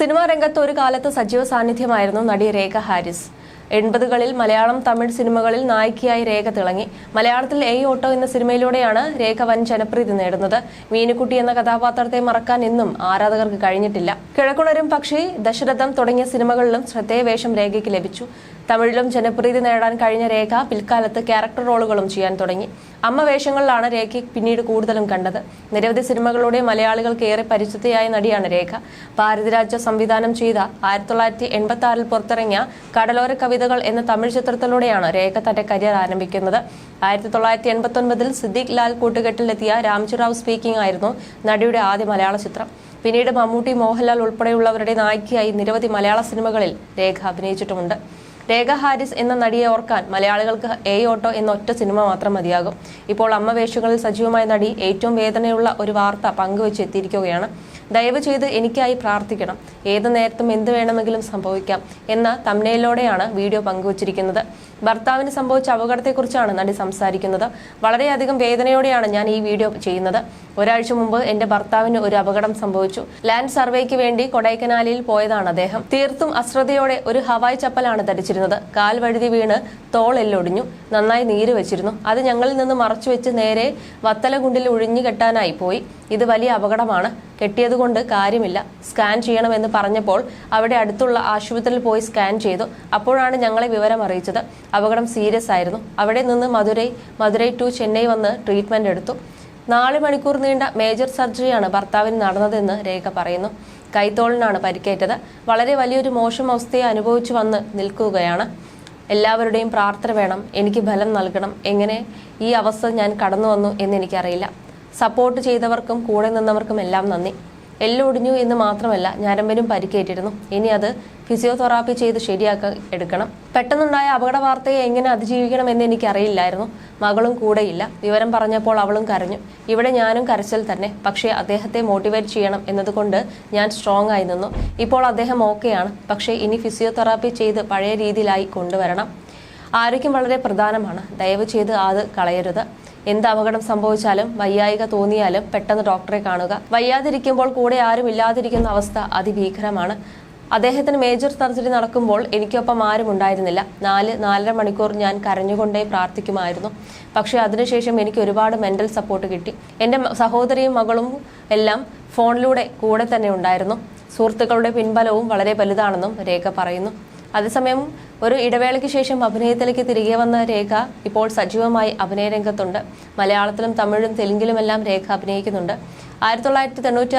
Cinema രംഗത്ത് ഒരു കാലത്ത് സജീവ സാന്നിധ്യമായിരുന്നു നടി രേഖ ഹാരിസ്. എൺപതുകളിൽ മലയാളം തമിഴ് സിനിമകളിൽ നായികയായി രേഖ തിളങ്ങി. മലയാളത്തിൽ എ ഓട്ടോ എന്ന സിനിമയിലൂടെയാണ് രേഖ വൻ ജനപ്രീതി നേടുന്നത്. മീനുക്കുട്ടി എന്ന കഥാപാത്രത്തെ മറക്കാൻ ഇന്നും ആരാധകർക്ക് കഴിഞ്ഞിട്ടില്ല. കിഴക്കുണരും പക്ഷി ദശരഥം തുടങ്ങിയ സിനിമകളിലും ശ്രദ്ധേയ വേഷം രേഖയ്ക്ക് ലഭിച്ചു. തമിഴിലും ജനപ്രീതി നേടാൻ കഴിഞ്ഞ രേഖ പിൽക്കാലത്ത് ക്യാരക്ടർ റോളുകളും ചെയ്യാൻ തുടങ്ങി. അമ്മ വേഷങ്ങളിലാണ് രേഖ പിന്നീട് കൂടുതലും കണ്ടത്. നിരവധി സിനിമകളുടെ മലയാളികൾക്ക് ഏറെ പരിചിതയായ നടിയാണ് രേഖ. ഭാരതിരാജ സംവിധാനം ചെയ്ത ആയിരത്തി തൊള്ളായിരത്തി എൺപത്തി ആറിൽ പുറത്തിറങ്ങിയ കടലോര കവിതകൾ എന്ന തമിഴ് ചിത്രത്തിലൂടെയാണ് രേഖ തന്റെ കരിയർ ആരംഭിക്കുന്നത്. ആയിരത്തി തൊള്ളായിരത്തി എൺപത്തി ഒൻപതിൽ സിദ്ദിഖ് ലാൽ കൂട്ടുകെട്ടിലെത്തിയ രാംചുറാവ് സ്പീക്കിംഗ് ആയിരുന്നു നടിയുടെ ആദ്യ മലയാള ചിത്രം. പിന്നീട് മമ്മൂട്ടി മോഹൻലാൽ ഉൾപ്പെടെയുള്ളവരുടെ നായികയായി നിരവധി മലയാള സിനിമകളിൽ രേഖ അഭിനയിച്ചിട്ടുമുണ്ട്. രേഖ ഹാരിസ് എന്ന നടിയെ ഓർക്കാൻ മലയാളികൾക്ക് എ ഓട്ടോ എന്ന ഒറ്റ സിനിമ മാത്രം മതിയാകും. ഇപ്പോൾ അമ്മ വേഷങ്ങളിൽ സജീവമായ നടി ഏറ്റവും വേദനയുള്ള ഒരു വാർത്ത പങ്കുവെച്ച് എത്തിയിരിക്കുകയാണ്. ദയവ് ചെയ്ത് എനിക്കായി പ്രാർത്ഥിക്കണം. ഏത് നേരത്തും എന്ത് വേണമെങ്കിലും സംഭവിക്കാം എന്ന തമ്നയിലോടെയാണ് വീഡിയോ പങ്കുവച്ചിരിക്കുന്നത്. ഭർത്താവിന് സംഭവിച്ച അപകടത്തെക്കുറിച്ചാണ് നടി സംസാരിക്കുന്നത്. വളരെയധികം വേദനയോടെയാണ് ഞാൻ ഈ വീഡിയോ ചെയ്യുന്നത്. ഒരാഴ്ച മുമ്പ് എന്റെ ഭർത്താവിന് ഒരു അപകടം സംഭവിച്ചു. ലാൻഡ് സർവേക്ക് വേണ്ടി കൊടൈക്കനാലിൽ പോയതാണ് അദ്ദേഹം. തീർത്തും അശ്രദ്ധയോടെ ഒരു ഹവായ് ചപ്പലാണ് ധരിച്ചിരുന്നത്. കാൽ വഴുതി വീണ് തോളെല്ലൊടിഞ്ഞു നന്നായി നീര് വെച്ചിരുന്നു. അത് ഞങ്ങളിൽ നിന്ന് മറച്ചുവെച്ച് നേരെ വത്തലകുണ്ടിൽ ഒഴിഞ്ഞു കെട്ടാനായി പോയി. ഇത് വലിയ അപകടമാണ്. കെട്ടിയതുകൊണ്ട് കാര്യമില്ല. സ്കാൻ ചെയ്യണമെന്ന് പറഞ്ഞപ്പോൾ അവിടെ അടുത്തുള്ള ആശുപത്രിയിൽ പോയി സ്കാൻ ചെയ്തു. അപ്പോഴാണ് ഞങ്ങളെ വിവരം അറിയിച്ചത്. അപകടം സീരിയസ് ആയിരുന്നു. അവിടെ നിന്ന് മധുരൈ മധുരൈ ടു ചെന്നൈ വന്ന് ട്രീറ്റ്മെന്റ് എടുത്തു. നാല് മണിക്കൂർ നീണ്ട മേജർ സർജറിയാണ് ഭർത്താവിന് നടന്നതെന്ന് രേഖ പറയുന്നു. കൈത്തോളിനാണ് പരിക്കേറ്റത്. വളരെ വലിയൊരു മോശം അവസ്ഥയെ അനുഭവിച്ചു വന്ന് നിൽക്കുകയാണ്. എല്ലാവരുടെയും പ്രാർത്ഥന വേണം. എനിക്ക് ഫലം നൽകണം. എങ്ങനെ ഈ അവസ്ഥ ഞാൻ കടന്നു വന്നു എന്ന് എനിക്കറിയില്ല. സപ്പോർട്ട് ചെയ്തവർക്കും കൂടെ നിന്നവർക്കും എല്ലാം നന്ദി. എല്ലൊടിഞ്ഞു എന്ന് മാത്രമല്ല ഞാരമ്പനും പരിക്കേറ്റിരുന്നു. ഇനി അത് ഫിസിയോതെറാപ്പി ചെയ്ത് ശരിയാക്ക എടുക്കണം. പെട്ടെന്നുണ്ടായ അപകട വാർത്തയെ എങ്ങനെ അതിജീവിക്കണമെന്ന് എനിക്കറിയില്ലായിരുന്നു. മകളും കൂടെയില്ല വിവരം പറഞ്ഞപ്പോൾ അവളും കരഞ്ഞു. ഇവിടെ ഞാനും കരച്ചൽ തന്നെ. പക്ഷേ അദ്ദേഹത്തെ മോട്ടിവേറ്റ് ചെയ്യണം എന്നതുകൊണ്ട് ഞാൻ സ്ട്രോങ് ആയി നിന്നു. ഇപ്പോൾ അദ്ദേഹം ഓക്കെയാണ് പക്ഷേ ഇനി ഫിസിയോതെറാപ്പി ചെയ്ത് പഴയ രീതിയിലായി കൊണ്ടുവരണം. ആരോഗ്യം വളരെ പ്രധാനമാണ്. ദയവ് ചെയ്ത് അത് കളയരുത്. എന്ത് അപകടം സംഭവിച്ചാലും വയ്യായിക തോന്നിയാലും പെട്ടെന്ന് ഡോക്ടറെ കാണുക. വയ്യാതിരിക്കുമ്പോൾ കൂടെ ആരും ഇല്ലാതിരിക്കുന്ന അവസ്ഥ അതിഭീകരമാണ്. അദ്ദേഹത്തിന് മേജർ സർജറി നടക്കുമ്പോൾ എനിക്കൊപ്പം ആരും ഉണ്ടായിരുന്നില്ല. നാല് നാലര മണിക്കൂർ ഞാൻ കരഞ്ഞുകൊണ്ടേ പ്രാർത്ഥിക്കുമായിരുന്നു. പക്ഷേ അതിനുശേഷം എനിക്ക് ഒരുപാട് മെന്റൽ സപ്പോർട്ട് കിട്ടി. എന്റെ സഹോദരിയും മകളും എല്ലാം ഫോണിലൂടെ കൂടെ തന്നെ ഉണ്ടായിരുന്നു. സുഹൃത്തുക്കളുടെ പിൻബലവും വളരെ വലുതാണെന്നും രേഖ പറയുന്നു. അതേസമയം ഒരു ഇടവേളയ്ക്ക് ശേഷം അഭിനയത്തിലേക്ക് തിരികെ വന്ന രേഖ ഇപ്പോൾ സജീവമായി അഭിനയ രംഗത്തുണ്ട്. മലയാളത്തിലും തമിഴും തെലുങ്കിലുമെല്ലാം രേഖ അഭിനയിക്കുന്നുണ്ട്. ആയിരത്തി തൊള്ളായിരത്തി തൊണ്ണൂറ്റി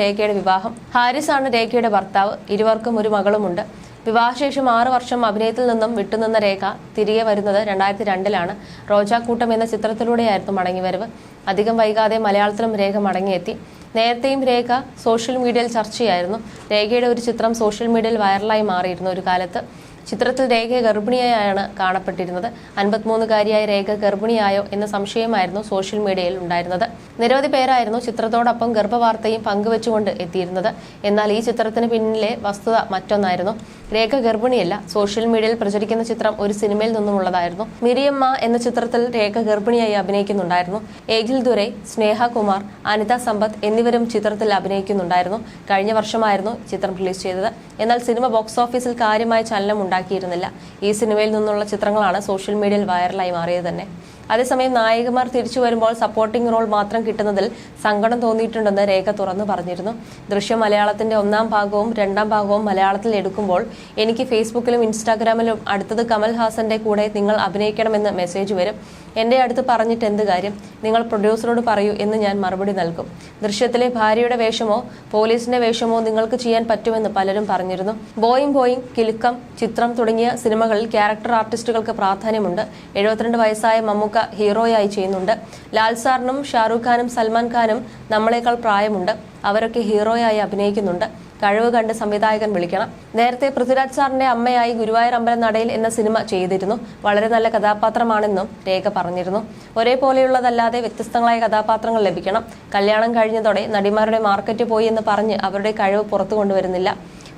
രേഖയുടെ വിവാഹം. ഹാരിസ് ആണ് രേഖയുടെ ഭർത്താവ്. ഇരുവർക്കും ഒരു മകളുമുണ്ട്. വിവാഹശേഷം ആറ് വർഷം അഭിനയത്തിൽ നിന്നും വിട്ടുനിന്ന രേഖ തിരികെ വരുന്നത് രണ്ടായിരത്തി രണ്ടിലാണ് റോജാക്കൂട്ടം എന്ന ചിത്രത്തിലൂടെയായിരുന്നു മടങ്ങിവരവ്. അധികം വൈകാതെ മലയാളത്തിലും രേഖ മടങ്ങിയെത്തി. നേരത്തെയും രേഖ സോഷ്യൽ മീഡിയയിൽ ചർച്ചയായിരുന്നു. രേഖയുടെ ഒരു ചിത്രം സോഷ്യൽ മീഡിയയിൽ വൈറലായി മാറിയിരുന്നു ഒരു കാലത്ത്. ചിത്രത്തിൽ രേഖ ഗർഭിണിയായാണ് കാണപ്പെട്ടിരുന്നത്. അൻപത്തിമൂന്നുകാരിയായ രേഖ ഗർഭിണിയായോ എന്ന സംശയമായിരുന്നു സോഷ്യൽ മീഡിയയിൽ ഉണ്ടായിരുന്നത്. നിരവധി പേരായിരുന്നു ചിത്രത്തോടൊപ്പം ഗർഭവാർത്തയും പങ്കുവച്ചുകൊണ്ട് എത്തിയിരുന്നത്. എന്നാൽ ഈ ചിത്രത്തിന് പിന്നിലെ വസ്തുത മറ്റൊന്നായിരുന്നു. രേഖ ഗർഭിണിയല്ല സോഷ്യൽ മീഡിയയിൽ പ്രചരിക്കുന്ന ചിത്രം ഒരു സിനിമയിൽ നിന്നുമുള്ളതായിരുന്നു. മിരിയമ്മ എന്ന ചിത്രത്തിൽ രേഖ ഗർഭിണിയായി അഭിനയിക്കുന്നുണ്ടായിരുന്നു. ഏഖിൽ ദുരൈ സ്നേഹ കുമാർ അനിത സമ്പത്ത് എന്നിവരും ചിത്രത്തിൽ അഭിനയിക്കുന്നുണ്ടായിരുന്നു. കഴിഞ്ഞ വർഷമായിരുന്നു ചിത്രം റിലീസ് ചെയ്തത്. എന്നാൽ സിനിമ ബോക്സ് ഓഫീസിൽ കാര്യമായ ചലനം ഉണ്ടാക്കിയിരുന്നില്ല. ഈ സിനിമയിൽ നിന്നുള്ള ചിത്രങ്ങളാണ് സോഷ്യൽ മീഡിയയിൽ വൈറലായി മാറിയത് തന്നെ. അതേസമയം നായകന്മാർ തിരിച്ചു വരുമ്പോൾ സപ്പോർട്ടിംഗ് റോൾ മാത്രം കിട്ടുന്നതിൽ സങ്കടം തോന്നിയിട്ടുണ്ടെന്ന് രേഖ തുറന്നു പറഞ്ഞിരുന്നു. ദൃശ്യം മലയാളത്തിന്റെ ഒന്നാം ഭാഗവും രണ്ടാം ഭാഗവും മലയാളത്തിൽ എടുക്കുമ്പോൾ എനിക്ക് ഫേസ്ബുക്കിലും ഇൻസ്റ്റാഗ്രാമിലും അടുത്തത് കമൽ ഹാസന്റെ കൂടെ നിങ്ങൾ അഭിനയിക്കണമെന്ന് മെസ്സേജ് വരും. എന്റെ അടുത്ത് പറഞ്ഞിട്ട് എന്ത് കാര്യം? നിങ്ങൾ പ്രൊഡ്യൂസറോട് പറയൂ എന്ന് ഞാൻ മറുപടി നൽകും. ദൃശ്യത്തിലെ ഭാര്യയുടെ വേഷമോ പോലീസിന്റെ വേഷമോ നിങ്ങൾക്ക് ചെയ്യാൻ പറ്റുമെന്ന് പലരും പറഞ്ഞിരുന്നു. ബോയിങ് ബോയിങ് കിലുക്കം ചിത്രം തുടങ്ങിയ സിനിമകളിൽ ക്യാരക്ടർ ആർട്ടിസ്റ്റുകൾക്ക് പ്രാധാന്യമുണ്ട്. എഴുപത്തിരണ്ട് വയസ്സായ മമ്മൂക്ക ഹീറോയായി ചെയ്യുന്നുണ്ട്. ലാൽ സാറിനും ഷാറൂഖ് ഖാനും സൽമാൻ ഖാനും നമ്മളെക്കാൾ പ്രായമുണ്ട്. അവരൊക്കെ ഹീറോയായി അഭിനയിക്കുന്നുണ്ട്. കഴിവ് കണ്ട് സംവിധായകൻ വിളിക്കണം. നേരത്തെ പൃഥ്വിരാജ് സാറിന്റെ അമ്മയായി ഗുരുവായൂർ അമ്പലം നടയിൽ എന്ന സിനിമ ചെയ്തിരുന്നു. വളരെ നല്ല കഥാപാത്രമാണെന്നും രേഖ പറഞ്ഞിരുന്നു. ഒരേപോലെയുള്ളതല്ലാതെ വ്യത്യസ്തങ്ങളായ കഥാപാത്രങ്ങൾ ലഭിക്കണം. കല്യാണം കഴിഞ്ഞതോടെ നടിമാരുടെ മാർക്കറ്റ് പോയി എന്ന് പറഞ്ഞ് അവരുടെ കഴിവ് പുറത്തു കൊണ്ടുവരുന്നില്ല.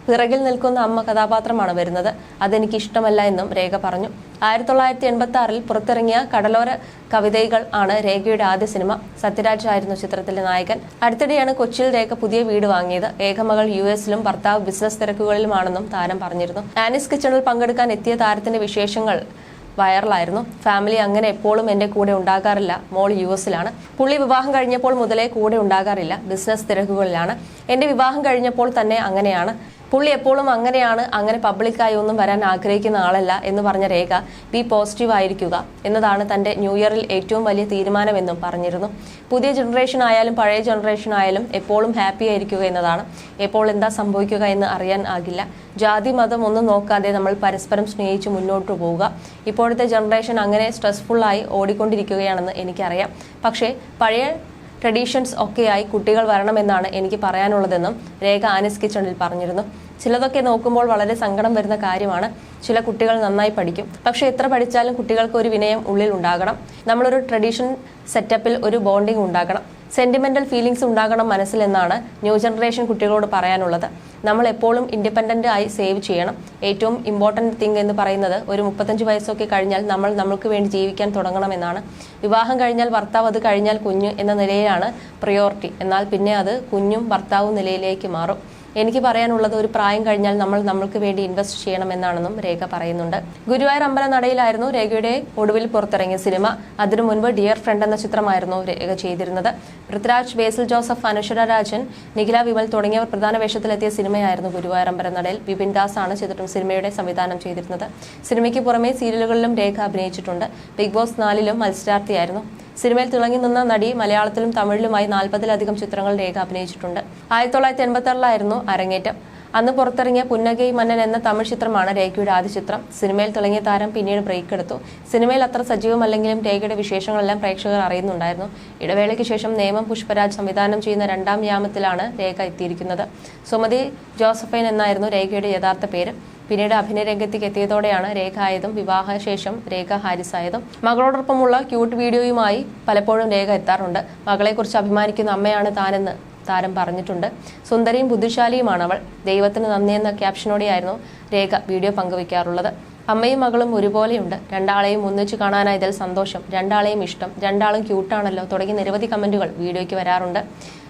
പിറകിൽ നിൽക്കുന്ന അമ്മ കഥാപാത്രമാണ് വരുന്നത്. അതെനിക്ക് ഇഷ്ടമല്ല എന്നും രേഖ പറഞ്ഞു. ആയിരത്തി തൊള്ളായിരത്തി എൺപത്തി ആറിൽ പുറത്തിറങ്ങിയ കടലോര കവിതകൾ ആണ് രേഖയുടെ ആദ്യ സിനിമ. സത്യരാജ് ആയിരുന്നു ചിത്രത്തിലെ നായകൻ. അടുത്തിടെയാണ് കൊച്ചിയിൽ രേഖ പുതിയ വീട് വാങ്ങിയത്. ഏകമകൾ യു എസിലും ഭർത്താവ് ബിസിനസ് തിരക്കുകളിലുമാണെന്നും താരം പറഞ്ഞിരുന്നു. ആനിസ് കിച്ചണിൽ പങ്കെടുക്കാൻ എത്തിയ താരത്തിന്റെ വിശേഷങ്ങൾ വൈറലായിരുന്നു. ഫാമിലി അങ്ങനെ എപ്പോഴും എന്റെ കൂടെ ഉണ്ടാകാറില്ല. മോൾ യു എസിലാണ്. പുള്ളി വിവാഹം കഴിഞ്ഞപ്പോൾ മുതലേ കൂടെ ഉണ്ടാകാറില്ല. ബിസിനസ് തിരക്കുകളിലാണ്. എന്റെ വിവാഹം കഴിഞ്ഞപ്പോൾ തന്നെ അങ്ങനെയാണ്. പുള്ളി എപ്പോഴും അങ്ങനെയാണ് അങ്ങനെ പബ്ലിക്കായി ഒന്നും വരാൻ ആഗ്രഹിക്കുന്ന ആളല്ല എന്ന് പറഞ്ഞ രേഖ ബി പോസിറ്റീവ് ആയിരിക്കുക എന്നതാണ് തന്റെ ന്യൂ ഇയറിൽ ഏറ്റവും വലിയ തീരുമാനമെന്നും പറഞ്ഞിരുന്നു. പുതിയ ജനറേഷൻ ആയാലും പഴയ ജനറേഷൻ ആയാലും എപ്പോഴും ഹാപ്പി ആയിരിക്കുക എന്നതാണ്. എപ്പോൾ എന്താ സംഭവിക്കുക എന്ന് അറിയാൻ ആകില്ല. ജാതി മതം ഒന്നും നോക്കാതെ നമ്മൾ പരസ്പരം സ്നേഹിച്ച് മുന്നോട്ട് പോവുക. ഇപ്പോഴത്തെ ജനറേഷൻ അങ്ങനെ സ്ട്രെസ്ഫുള്ളായി ഓടിക്കൊണ്ടിരിക്കുകയാണെന്ന് എനിക്കറിയാം. പക്ഷേ പഴയ ട്രഡീഷൻസ് ഒക്കെയായി കുട്ടികൾ വരണമെന്നാണ് എനിക്ക് പറയാനുള്ളതെന്നും രേഖ ആനിസ് കിച്ചണിൽ പറഞ്ഞിരുന്നു. ചിലതൊക്കെ നോക്കുമ്പോൾ വളരെ സങ്കടം വരുന്ന കാര്യമാണ്. ചില കുട്ടികൾ നന്നായി പഠിക്കും. പക്ഷേ എത്ര പഠിച്ചാലും കുട്ടികൾക്ക് ഒരു വിനയം ഉള്ളിൽ ഉണ്ടാകണം. നമ്മളൊരു ട്രഡീഷൻ സെറ്റപ്പിൽ ഒരു ബോണ്ടിങ് ഉണ്ടാകണം. സെന്റിമെന്റൽ ഫീലിംഗ്സ് ഉണ്ടാകണം മനസ്സിലെന്നാണ് ന്യൂ ജനറേഷൻ കുട്ടികളോട് പറയാനുള്ളത്. നമ്മൾ എപ്പോഴും ഇൻഡിപെൻഡന്റ് ആയി സേവ് ചെയ്യണം. ഏറ്റവും ഇമ്പോർട്ടന്റ് തിങ് എന്ന് പറയുന്നത് ഒരു മുപ്പത്തഞ്ച് വയസ്സൊക്കെ കഴിഞ്ഞാൽ നമ്മൾ നമ്മൾക്ക് വേണ്ടി ജീവിക്കാൻ തുടങ്ങണമെന്നാണ് വിവാഹം കഴിഞ്ഞാൽ ഭർത്താവ് അത് കഴിഞ്ഞാൽ കുഞ്ഞ് എന്ന നിലയിലാണ് പ്രയോറിറ്റി എന്നാൽ പിന്നെ അത് കുഞ്ഞും ഭർത്താവും നിലയിലേക്ക് മാറും. എനിക്ക് പറയാനുള്ളത് ഒരു പ്രായം കഴിഞ്ഞാൽ നമ്മൾ നമ്മൾക്ക് വേണ്ടി ഇൻവെസ്റ്റ് ചെയ്യണമെന്നാണെന്നും രേഖ പറയുന്നുണ്ട്. ഗുരുവായൂർ അമ്പല നടയിലായിരുന്നു രേഖയുടെ ഒടുവിൽ പുറത്തിറങ്ങിയ സിനിമ. അതിനു മുൻപ് ഡിയർ ഫ്രണ്ട് എന്ന ചിത്രമായിരുന്നു രേഖ ചെയ്തിരുന്നത്. പൃഥ്വിരാജ് ബേസിൽ ജോസഫ് അനശ്വര രാജൻ നിഖില വിമൽ തുടങ്ങിയവർ പ്രധാന വേഷത്തിലെത്തിയ സിനിമയായിരുന്നു ഗുരുവായൂർ അമ്പല നടയിൽ വിപിൻ ദാസ് ആണ് ചിത്രം സിനിമയുടെ സംവിധാനം ചെയ്തിരുന്നത്. സിനിമയ്ക്ക് പുറമെ സീരിയലുകളിലും രേഖ അഭിനയിച്ചിട്ടുണ്ട്. ബിഗ് ബോസ് നാലിലും മത്സരാർത്ഥിയായിരുന്നു. സിനിമയിൽ തിളങ്ങി നിന്ന നടി മലയാളത്തിലും തമിഴിലുമായി നാൽപ്പതിലധികം ചിത്രങ്ങൾ രേഖ അഭിനയിച്ചിട്ടുണ്ട്. ആയിരത്തി തൊള്ളായിരത്തി എൺപത്തി അരങ്ങേറ്റം. അന്ന് പുറത്തിറങ്ങിയ പുന്നഗൈ മന്നൻ എന്ന തമിഴ് ചിത്രമാണ് രേഖയുടെ ആദ്യ ചിത്രം. സിനിമയിൽ തിളങ്ങിയ താരം പിന്നീട് ബ്രേക്ക് എടുത്തു. സിനിമയിൽ അത്ര സജീവമല്ലെങ്കിലും രേഖയുടെ വിശേഷങ്ങളെല്ലാം പ്രേക്ഷകർ അറിയുന്നുണ്ടായിരുന്നു. ഇടവേളയ്ക്ക് ശേഷം നേമം പുഷ്പരാജ് സംവിധാനം ചെയ്യുന്ന രണ്ടാം യാമത്തിലാണ് രേഖ എത്തിയിരിക്കുന്നത്. സുമതി ജോസഫൈൻ എന്നായിരുന്നു രേഖയുടെ യഥാർത്ഥ പേര്. പിന്നീട് അഭിനയ രംഗത്തേക്ക് എത്തിയതോടെയാണ് രേഖ ആയതും വിവാഹശേഷം രേഖ ഹാരിസ് ആയതും മകളോടൊപ്പമുള്ള ക്യൂട്ട് വീഡിയോയുമായി പലപ്പോഴും രേഖ എത്താറുണ്ട്. മകളെക്കുറിച്ച് അഭിമാനിക്കുന്ന അമ്മയാണ് താനെന്ന് താരം പറഞ്ഞിട്ടുണ്ട്. സുന്ദരിയും ബുദ്ധിശാലിയുമാണ് അവൾ. ദൈവത്തിന് നന്ദിയെന്ന ക്യാപ്ഷനോടെയായിരുന്നു രേഖ വീഡിയോ പങ്കുവയ്ക്കാറുള്ളത്. അമ്മയും മകളും ഒരുപോലെയുണ്ട്. രണ്ടാളെയും ഒന്നിച്ചു കാണാനായതിൽ സന്തോഷം. രണ്ടാളെയും ഇഷ്ടം. രണ്ടാളും ക്യൂട്ടാണല്ലോ തുടങ്ങി നിരവധി കമന്റുകൾ വീഡിയോയ്ക്ക് വരാറുണ്ട്.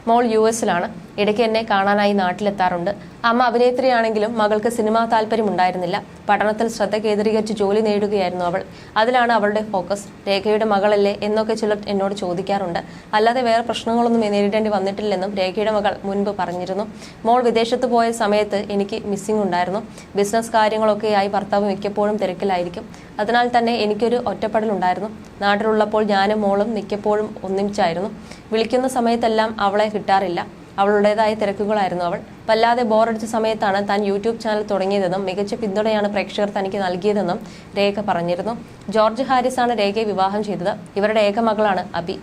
മോൾ യു എസിലാണ്. ഇടയ്ക്ക് എന്നെ കാണാനായി നാട്ടിലെത്താറുണ്ട്. അമ്മ അഭിനേത്രിയാണെങ്കിലും മകൾക്ക് സിനിമാ താല്പര്യമുണ്ടായിരുന്നില്ല. പഠനത്തിൽ ശ്രദ്ധ കേന്ദ്രീകരിച്ച് ജോലി നേടുകയായിരുന്നു അവൾ. അതിലാണ് അവളുടെ ഫോക്കസ്. രേഖയുടെ മകളല്ലേ എന്നൊക്കെ ചിലർ എന്നോട് ചോദിക്കാറുണ്ട്. അല്ലാതെ വേറെ പ്രശ്നങ്ങളൊന്നും നേരിടേണ്ടി വന്നിട്ടില്ലെന്നും രേഖയുടെ മകൾ മുൻപ് പറഞ്ഞിരുന്നു. മോൾ വിദേശത്ത് പോയ സമയത്ത് എനിക്ക് മിസ്സിംഗ് ഉണ്ടായിരുന്നു. ബിസിനസ് കാര്യങ്ങളൊക്കെയായി ഭർത്താവ് മിക്കപ്പോഴും തിരക്കിലായിരിക്കും. അതിനാൽ തന്നെ എനിക്കൊരു ഒറ്റപ്പെടലുണ്ടായിരുന്നു. നാട്ടിലുള്ളപ്പോൾ ഞാനും മോളും മിക്കപ്പോഴും ഒന്നിച്ചായിരുന്നു. വിളിക്കുന്ന സമയത്തെല്ലാം അവളെ കിട്ടാറില്ല. അവളുടേതായ തിരക്കുകളായിരുന്നു അവൾ. വല്ലാതെ ബോറടിച്ച സമയത്താണ് താൻ യൂട്യൂബ് ചാനൽ തുടങ്ങിയതെന്നും മികച്ച പിന്തുണയാണ് പ്രേക്ഷകർ തനിക്ക് നൽകിയതെന്നും രേഖ പറഞ്ഞിരുന്നു. ജോർജ് ഹാരിസാണ് രേഖയെ വിവാഹം ചെയ്തത്. ഇവരുടെ ഏക മകളാണ് അബി.